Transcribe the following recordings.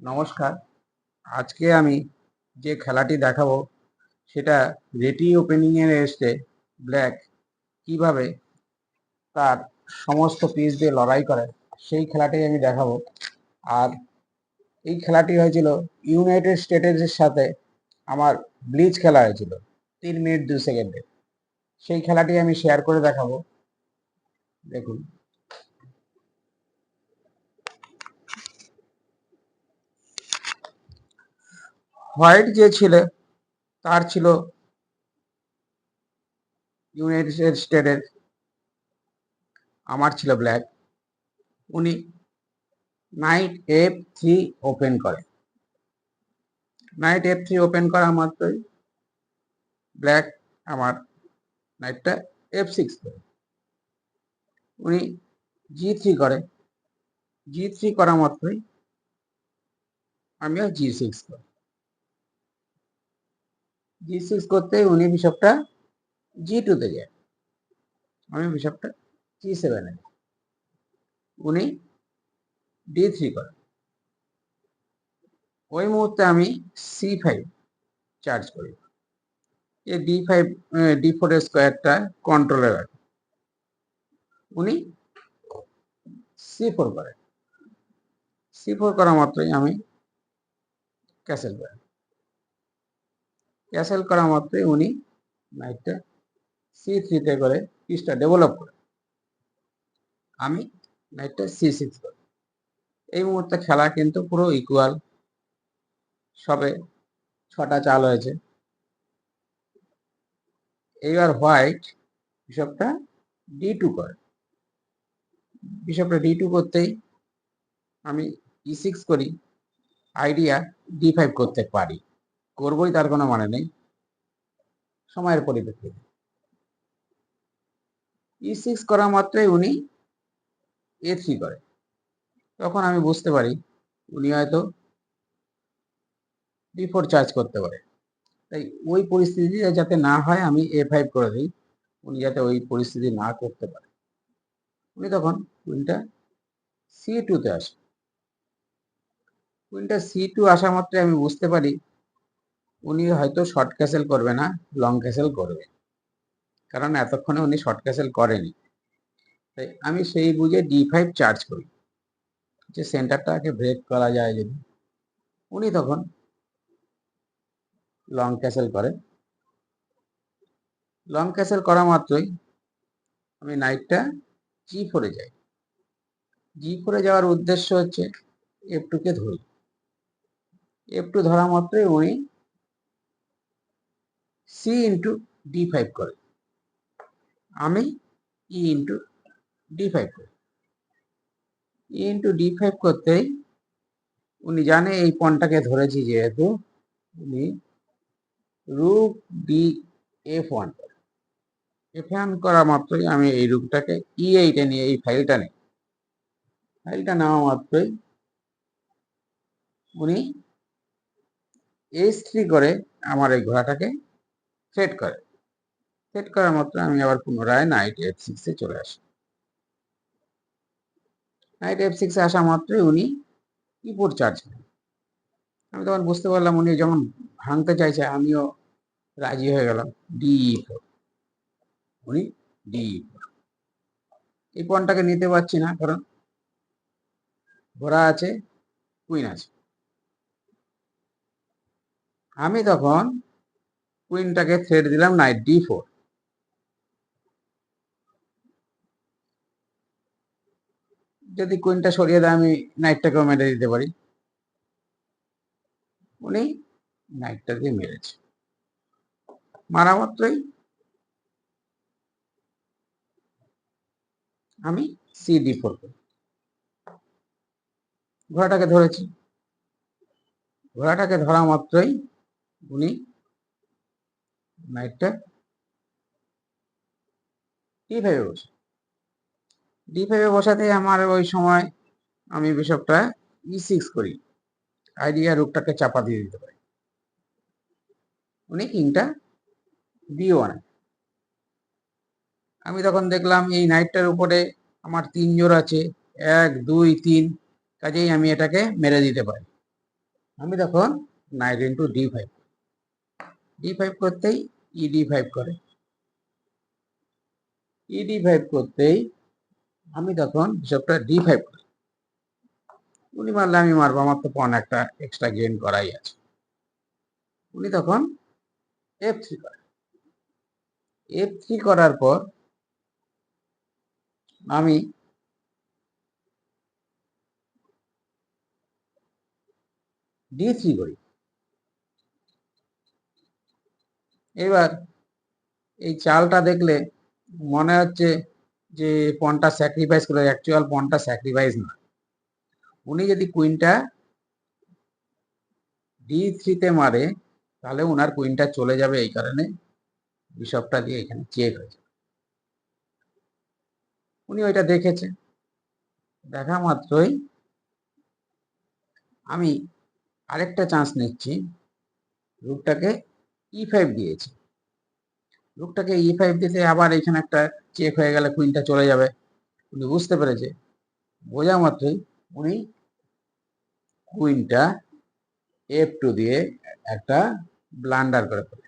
নমস্কার। আজকে আমি যে খেলাটি দেখাবো, সেটা রেটি ওপেনিং এর এসছে ব্ল্যাক কীভাবে তার সমস্ত পিস দিয়ে লড়াই করে, সেই খেলাটাই আমি দেখাবো। আর এই খেলাটি হয়েছিল ইউনাইটেড স্টেটের সাথে আমার ব্লিচ খেলা হয়েছিল, তিন মিনিট দু সেকেন্ডে। সেই খেলাটি আমি শেয়ার করে দেখাবো। দেখুন। হোয়াইট যে ছিল, তার ছিল ইউনাইটেড স্টেটের, আমার ছিল ব্ল্যাক। উনি নাইট এফ থ্রি ওপেন করে। নাইট এফ থ্রি ওপেন করা মাত্রই ব্ল্যাক আমার নাইটটা এফ সিক্স করে। উনি জি থ্রি করে। জি থ্রি করা মাত্রই আমিও জি সিক্স করি। জি করতে উনি বিশপটা জি টুতে যায়। আমি বিশপটা জি সেভেনে উনি ডি থ্রি করেন। ওই মুহূর্তে আমি সি ফাইভ চার্জ করি। এই ডি ফাইভ ডি ফোর স্কোয়ারটা কন্ট্রোলে রাখি। উনি সি ফোর করেন সি ফোর করা মাত্রই আমি ক্যাসেল করেন ক্যাসেল করা মাত্রই উনি নাইটটা সি থ্রিতে করে পিসটা ডেভেলপ করে। আমি নাইটটা সি সিক্স করি। এই মুহূর্তে খেলা কিন্তু পুরো ইকুয়াল সবে ছটা চাল হয়েছে। এইবার হোয়াইট বিশপটা ডি টু করে। বিশপটা ডি টু করতেই আমি ই সিক্স করি। আইডিয়া ডি ফাইভ করতে পারি। করবই তার কোনো মানে নেই। সময়ের পরিপ্রেক্ষিতে। ই সিক্স করা মাত্রই উনি এ থ্রি করে। তখন আমি বুঝতে পারি উনি হয়তো ডি ফোর চার্জ করতে পারে। তাই ওই পরিস্থিতি যাতে না হয় আমি এ ফাইভ করে দিই, উনি যাতে ওই পরিস্থিতি না করতে পারে। উনি তখন কুইনটা সি টুতে আসে। কুইনটা সি টু আসা মাত্রে আমি বুঝতে পারি উনি হয়তো শর্ট ক্যাসেল করবে না লং ক্যাসেল করবে। কারণ এতক্ষণে উনি শর্ট ক্যাসেল করেনি। তাই আমি সেই বুঝে ডি ফাইভ চার্জ করি। যে সেন্টারটাকে ব্রেক করা যায় যদি। উনি তখন লং ক্যাসেল করে। লং ক্যাসেল করা মাত্রই আমি নাইটটা জি ফোরে যাই। জি ফোরে যাওয়ার উদ্দেশ্য হচ্ছে এফ টুকে ধরি এফ টু ধরা মাত্রই উনি সি ইন্টু ডি ফাইভ করে। আমি ই ইন্টু ডি ফাইভ করি। ই ইন্টু ডি ফাইভ করতেই উনি জানে এই পনটাকে ধরেছি যেহেতু উনি rook D F one F one করা মাত্রই আমি এই রুকটাকে ই এইটা নিয়ে, এই ফাইলটা নেই ফাইলটা নেওয়া মাত্রই উনি এইচ থ্রি করে আমার এই ঘোড়াটাকে সেট করে। সেট করার মাত্র আমি আবার পুনরায় নাইট এফ সিক্সে চলে আসি। নাইট এফ সিক্সে আসা মাত্রই উনি কিবোর্ড চার্জ আমি তখন বুঝতে পারলাম উনি যখন ভাঙতে চাইছে, আমিও রাজি হয়ে গেলাম। ডি ফোর উনি ডি ফোর এই পনটাকে নিতে পারছি না, কারণ ঘোড়া আছে কুইন আছে। আমি তখন কুইনটাকে থ্রেড দিলাম নাইট ডি ফোর। যদি কুইনটা সরিয়ে দেয়, আমি নাইটটাকেও মেরে দিতে পারি। উনি নাইটটা দিয়ে মেরেছে। মারা মাত্রই আমি সি ডি ফোর করি। ঘোড়াটাকে ধরেছি। ঘোড়াটাকে ধরা মাত্রই উনি নাইটটা ডি ফাইভে বসে। ডি ফাইভে বসাতে আমার ওই সময় আমি বিশপটা ই সিক্স করি। আইডিয়া রুকটাকে চাপা দিয়ে দিতে পারি। উনি কিংটা? বি ওয়ানে আমি তখন দেখলাম এই নাইটটার উপরে আমার তিন জোর আছে। এক, দুই, তিন। কাজেই আমি এটাকে মেরে দিতে পারি। আমি তখন knight into D five D five করতেই ই ডি ফাইভ করে। ই ডি ফাইভ করতেই আমি তখন বিশপটা ডি ফাইভ করি। উনি মারলে আমি মারবো, আমার তো পন একটা এক্সট্রা গেইন করাই আছে। উনি তখন এফ থ্রি করে। এফ থ্রি করার পর আমি ডি থ্রি করি। এবার এই চালটা দেখলে মনে হচ্ছে যে পনটা স্যাক্রিফাইস করে অ্যাকচুয়াল পনটা স্যাক্রিফাইস না। উনি যদি কুইনটা ডি থ্রিতে মারে, তাহলে ওনার কুইনটা চলে যাবে এই কারণে বিশপটা দিয়ে এখানে চেক হয়েছে উনি ওইটা দেখেছে। দেখা মাত্রই আমি আরেকটা চান্স নিচ্ছি রুকটাকে ই ফাইভ দিয়েছি। রুকটাকে ই ফাইভ দিতে আবার এখানে একটা চেক হয়ে গেলে কুইনটা চলে যাবে। উনি বুঝতে পেরেছে। বোঝা মাত্রই উনি কুইনটা এফ টু দিয়ে একটা ব্লান্ডার করে ফেলে।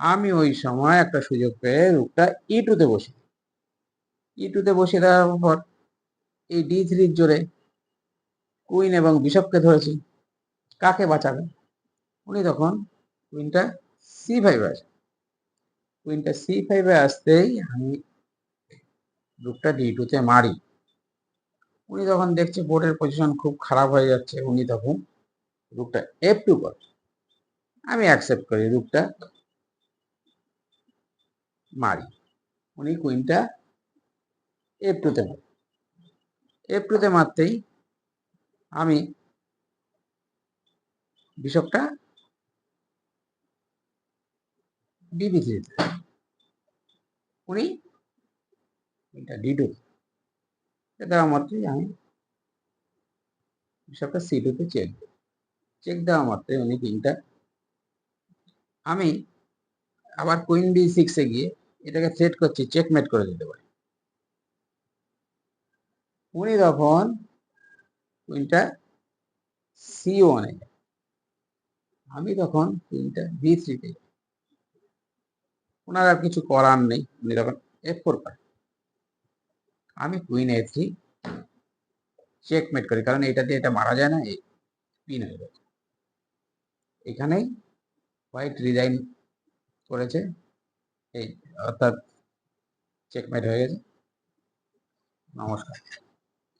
আমি ওই সময় একটা সুযোগ পেয়ে রুকটা ই টুতে বসি। ই টুতে বসিয়ে দেওয়ার পর এই ডি থ্রির জোরে কুইন এবং বিশপকে ধরেছি। কাকে বাঁচাবে? উনি তখন কুইনটা সি ফাইভে আসে কুইনটা সি ফাইভে আসতেই আমি রুকটা ডি টুতে মারি। উনি তখন দেখছে বোর্ডের পজিশন খুব খারাপ হয়ে যাচ্ছে, উনি তখন রুকটা এফ টু করে আমি অ্যাকসেপ্ট করি রুকটা মারি। উনি কুইনটা এফ টুতে মারি। এফ টুতে মারতেই আমি বিশপটা ডিবি থ্রিতে উনি? এটা ডি টু। দেওয়া মাত্রই আমি বিশপটা সি টুতে চেক চেক দেওয়া মাত্রই উনি তিনটা। আমি আবার কুইন বি সিক্সে গিয়ে এটাকে থ্রেট করছি চেকমেট করে দিতে পারি। উনি তখন কুইনটা সি ওয়ানে আমি তখন কুইনটা বি থ্রিতে ওনার আর কিছু করার নেই। উনি তখন এফ ফোর পায়। আমি কুইন এ থ্রি চেকমেট করি, কারণ এটা দিয়ে এটা মারা যায় না পিন হয়ে গেছে। এখানেই হোয়াইট রিজাইন করেছে। এই, অর্থাৎ চেকমেট হয়ে গেছে। নমস্কার।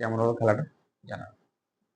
কেমন হলো খেলাটা? জানাবেন।